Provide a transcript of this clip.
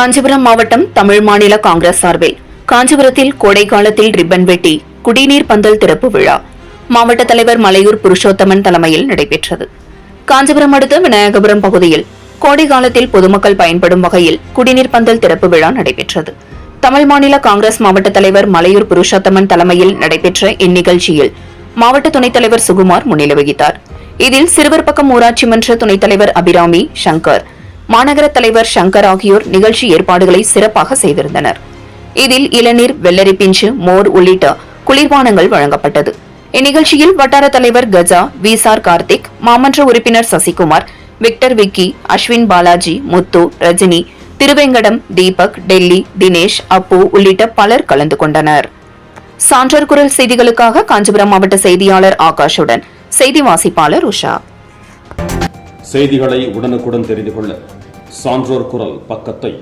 காஞ்சிபுரம் மாவட்டம் தமிழ் மாநில காங்கிரஸ் சார்பில் காஞ்சிபுரத்தில் கோடை காலத்தில் ரிப்பன் வெட்டி குடிநீர் பந்தல் திறப்பு விழா மாவட்ட தலைவர் மலையூர் புருஷோத்தமன் தலைமையில் நடைபெற்றது. காஞ்சிபுரம் அடுத்த விநாயகபுரம் பகுதியில் கோடை காலத்தில் பொதுமக்கள் பயன்படும் வகையில் குடிநீர் பந்தல் திறப்பு விழா நடைபெற்றது. தமிழ் மாநில காங்கிரஸ் மாவட்ட தலைவர் மலையூர் புருஷோத்தமன் தலைமையில் நடைபெற்ற இந்நிகழ்ச்சியில் மாவட்ட துணைத் தலைவர் சுகுமார் முன்னிலை வகித்தார். இதில் சிறுவர் பக்கம் ஊராட்சி மன்ற துணைத் தலைவர் அபிராமி சங்கர் மாநகர தலைவர் சங்கர் ஆகியோர் நிகழ்ச்சி ஏற்பாடுகளை சிறப்பாக செய்திருந்தனர். இதில் இளநீர் வெள்ளரி பிஞ்சு மோர் உள்ளிட்ட குளிர்பானங்கள் வழங்கப்பட்டது. இந்நிகழ்ச்சியில் வட்டார தலைவர் கஜா விசார் கார்த்திக் மாமன்ற உறுப்பினர் சசிகுமார் விக்டர் விக்கி அஸ்வின் பாலாஜி முத்து ரஜினி திருவேங்கடம் தீபக் டெல்லி தினேஷ் அப்பு உள்ளிட்ட பலர் கலந்து கொண்டனர். சான்றோர் குரல் செய்திகளுக்காக காஞ்சிபுரம் மாவட்ட செய்தியாளர் ஆகாஷுடன். செய்தி வாசிப்பாளர் உஷா. செய்திகளை உடனுக்குடன் தெரிந்து கொள்ள சான்றோர் குரல் பக்கத்தை